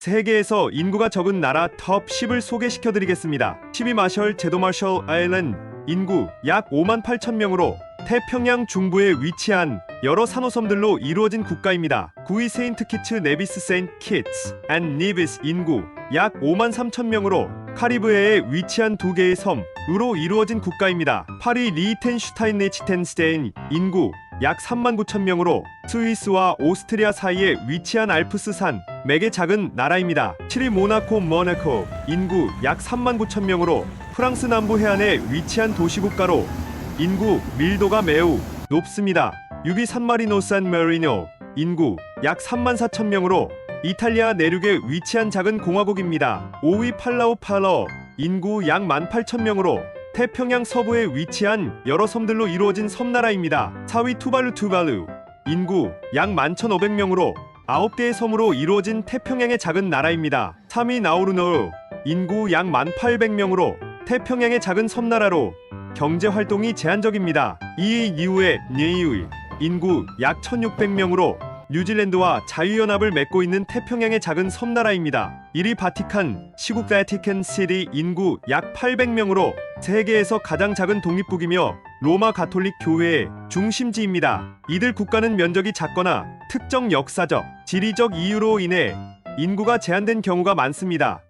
세계에서 인구가 적은 나라 톱 10을 소개시켜 드리겠습니다. 12 마셜 제도 마셜 아일랜드 인구 약 5만 8천 명으로 태평양 중부에 위치한 여러 산호섬들로 이루어진 국가입니다. 구이 세인트 키츠 네비스 세인트 키츠 앤 니비스 인구 약 5만 3천 명으로 카리브해에 위치한 두 개의 섬으로 이루어진 국가입니다. 파리 리텐슈타인 네치텐스테인 인구 약 3만 9천 명으로 스위스와 오스트리아 사이에 위치한 알프스 산 맥의 작은 나라입니다. 7위 모나코 모나코 인구 약 3만 9천 명으로 프랑스 남부 해안에 위치한 도시국가로 인구 밀도가 매우 높습니다. 6위 산마리노 산 메리노 인구 약 3만 4천 명으로 이탈리아 내륙에 위치한 작은 공화국입니다. 5위 팔라우 팔러 인구 약 1만 8천 명으로 태평양 서부에 위치한 여러 섬들로 이루어진 섬나라입니다. 4위 투발루 투발루 인구 약 11,500명으로 9개의 섬으로 이루어진 태평양의 작은 나라입니다. 3위 나우루노 인구 약 1,800명으로 태평양의 작은 섬나라로 경제 활동이 제한적입니다. 2위 이후에 니우이 인구 약 1,600명으로 뉴질랜드와 자유연합을 맺고 있는 태평양의 작은 섬나라입니다. 1위 바티칸 시국 바티칸 시리 인구 약 800명으로 세계에서 가장 작은 독립국이며 로마 가톨릭 교회의 중심지입니다. 이들 국가는 면적이 작거나 특정 역사적, 지리적 이유로 인해 인구가 제한된 경우가 많습니다.